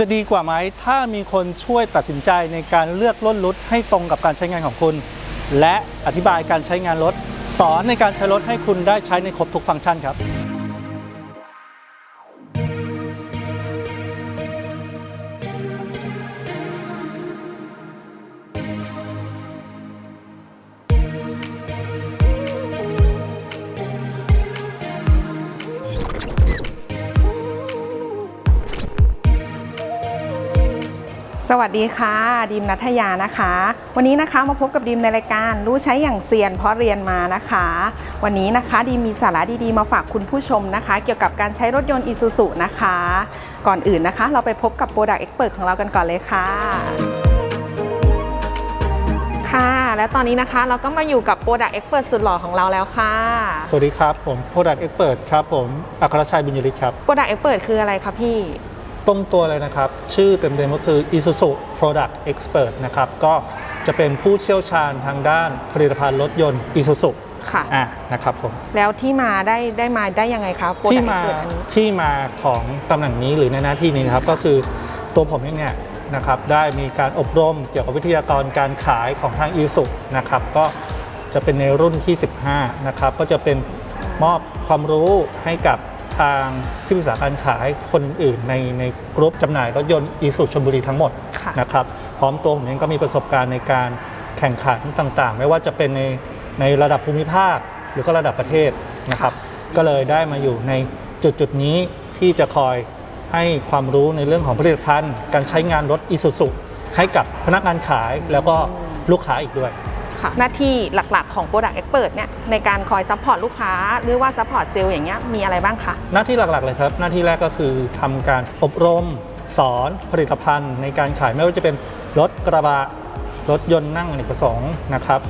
จะดีกว่าไหมถ้ามีคนช่วยตัดสินใจในการเลือกรุ่นรถให้ตรงกับการใช้งานของคุณ และอธิบายการใช้งานรถ สอนในการใช้รถให้คุณได้ใช้ในครบทุกฟังก์ชันครับ สวัสดีค่ะ ดิมนัทยานะคะ วันนี้นะคะมาพบกับดิมในรายการรู้ใช้อย่างเซียนเพราะเรียนมานะคะ วันนี้นะคะดิมมีสาระดีๆมาฝากคุณผู้ชมนะคะ เกี่ยวกับการใช้รถยนต์ Isuzu นะคะ ก่อนอื่นนะคะ เราไปพบกับ Product Expert ของเรากันก่อนเลยค่ะ ค่ะ และตอนนี้นะคะเราก็มาอยู่กับ Product Expert สุดหล่อของเราแล้วค่ะ สวัสดีครับ ผม Product Expert ครับผมอัครชัยบุญยริศครับ Product Expert คืออะไรคะพี่ ตรงตัวเลยนะครับ ชื่อเต็มๆก็คือ Isuzu Product Expert นะครับ ก็จะเป็นผู้เชี่ยวชาญทางด้านผลิตภัณฑ์รถยนต์ Isuzu ค่ะอะนะครับผมแล้วที่มาได้ได้มาได้ยังไงคะ Product ที่มา Expert อันนี้ที่มาของตำแหน่งนี้หรือในหน้าที่นี้นะครับก็คือตัวผมเองเนี่ยนะครับได้มีการอบรมเกี่ยวกับวิทยากรการขายของทาง i s u นะครับก็จะเป็นในรุ่นที่ 15 นะครับ ก็จะเป็นมอบความรู้ให้กับ ทางที่ปรึกษาการขายคนอื่นในในกรุ๊ปจำหน่ายรถยนต์ i s u ชลบุรีทั้งหมดค่ะนะครับพร้อมตัวผมเองก็มีประสบการณ์ในการแข่งขันต่างๆ ไม่ว่าจะเป็นในในระดับภูมิภาค หรือก็ระดับประเทศนะครับ ก็เลยได้มาอยู่ในจุดจุดๆนี้ที่จะคอยให้ความรู้ในเรื่องของผลิตภัณฑ์ การใช้งานรถ i s u z u ให้กับพนักงานขายแล้วก็ลูกค้าอีกด้วย ค่ะ หน้าที่หลักๆของ Product Expert เนี่ยในการคอยซัพพอร์ตลูกค้า หรือว่าซัพพอร์ตเซลล์อย่างเงี้ยมีอะไรบ้างคะหน้าที่หลักๆเลยครับ หน้าที่แรกก็คือทำการอบรม สอนผลิตภัณฑ์ ในการขายไม่ว่าจะเป็นรถกระบะรถยนต์นั่งอเนกประสงค์นะครับ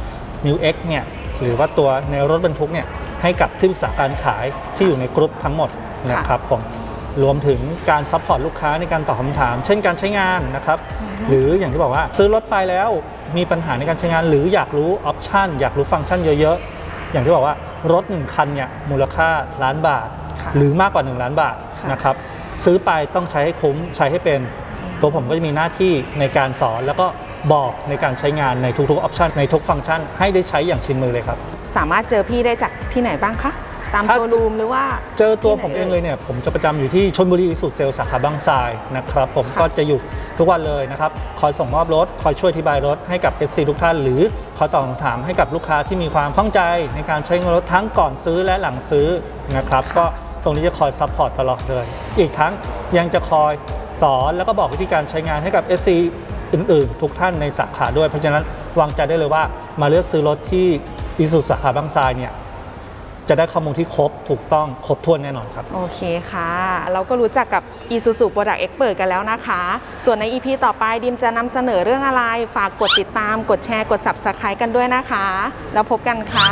New X เนี่ยหรือว่าตัวในรถบรรทุกเนี่ยให้กับที่ปรึกษาการขายที่อยู่ในกรุ๊ปทั้งหมดนะครับผม รวมถึงการซัพพอร์ตลูกค้าในการตอบคำถาม เช่นการใช้งานนะครับ หรืออย่างที่บอกว่าซื้อรถไปแล้วมีปัญหาในการใช้งาน หรืออยากรู้ออปชันอยากรู้ฟังก์ชันเยอะๆ อย่างที่บอกว่ารถ 1 คันเนี่ยมูลค่าล้านบาทค่ะหรือมากกว่า 1 ล้านบาทค่ะนะครับซื้อไปต้องใช้ให้คุ้มใช้ให้เป็น ตัวผมก็จะมีหน้าที่ในการสอนแล้วก็บอกในการใช้งานในทุกๆออปชันในทุกฟังก์ชัน ให้ได้ใช้อย่างชินมือเลยครับ สามารถเจอพี่ได้จากที่ไหนบ้างคะ ตามถ้าโชว์รูมหรือว่า เจอตัวผมที่ไหนเองเลยเนี่ย ผมจะประจำอยู่ที่ชนบุรีสุดเซลล์สาขาบางทรายนะครับ ผมค่ะก็จะอยู่ทุกวันเลยนะครับ คอยส่งมอบรถ คอยช่วยอธิบายรถให้กับ SC ทุกท่าน หรือคอยตอบคำถามให้กับลูกค้าที่มีความข้องใจในการใช้งานรถทั้งก่อนซื้อและหลังซื้อนะครับ ก็ตรงนี้จะคอยซัพพอร์ตตลอดเลย อีกทั้งยังจะคอยสอนแล้วก็บอกวิธีการใช้งานให้กับ SC อื่นๆ ทุกท่านในสาขาด้วย เพราะฉะนั้นวางใจได้เลยว่ามาเลือกซื้อรถที่อิสุสาขาบางทรายเนี่ย จะได้ข้อมูลที่ครบถูกต้องครบถ้วนแน่นอนครับ โอเคค่ะ เราก็รู้จักกับ Isuzu Product Expert กันแล้วนะคะ ส่วนใน EP ต่อไปดิมจะนำเสนอเรื่องอะไร ฝากกดติดตาม กดแชร์ กด Subscribe กันด้วยนะคะ แล้วพบกันค่ะ